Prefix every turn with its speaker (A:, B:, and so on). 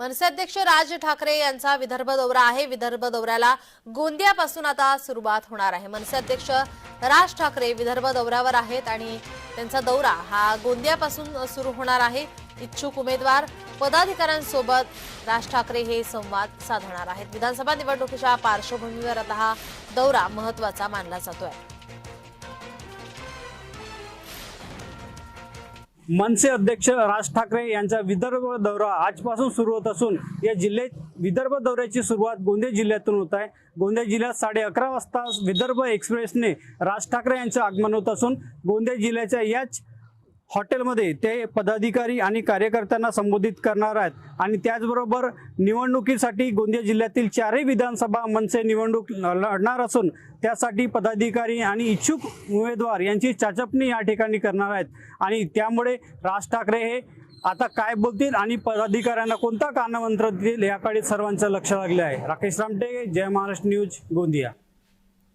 A: मनसे अध्यक्ष राज ठाकरे यांचा विदर्भ दौरा आहे. विदर्भ दौऱ्याला गोंदियापासून आता सुरुवात होणार आहे. मनसे अध्यक्ष राज ठाकरे विदर्भ दौऱ्यावर आहेत आणि त्यांचा दौरा हा गोंदियापासून सुरू होणार आहे. इच्छुक उमेदवार पदाधिकाऱ्यांसोबत राज ठाकरे हे संवाद साधणार आहेत. विधानसभा निवडणुकीच्या पार्श्वभूमीवर आता हा दौरा महत्त्वाचा मानला जातोय.
B: मनसे अध्यक्ष राज ठाकरे यांचा विदर्भ दौरा आजपासून सुरू होत असून या जिल्ह्यात विदर्भ दौऱ्याची सुरुवात गोंदिया जिल्ह्यातून होत आहे. गोंदिया जिल्ह्यात साडे अकरा वाजता विदर्भ एक्सप्रेसने राज ठाकरे यांचं आगमन होत असून गोंदिया जिल्ह्याच्या याच हॉटेलमध्ये ते पदाधिकारी आणि कार्यकर्त्यांना संबोधित करणार आहेत. आणि त्याचबरोबर निवडणुकीसाठी गोंदिया जिल्ह्यातील चारही विधानसभा मनसे निवडणूक लढणार असून त्यासाठी पदाधिकारी आणि इच्छुक उमेदवार यांची चाचपणी या ठिकाणी करणार आहेत. आणि त्यामुळे राज ठाकरे हे आता काय बोलतील आणि पदाधिकाऱ्यांना कोणता कानमंत्र देतील याकडे सर्वांचं लक्ष लागले आहे. राकेश रामटे जय महाराष्ट्र न्यूज गोंदिया.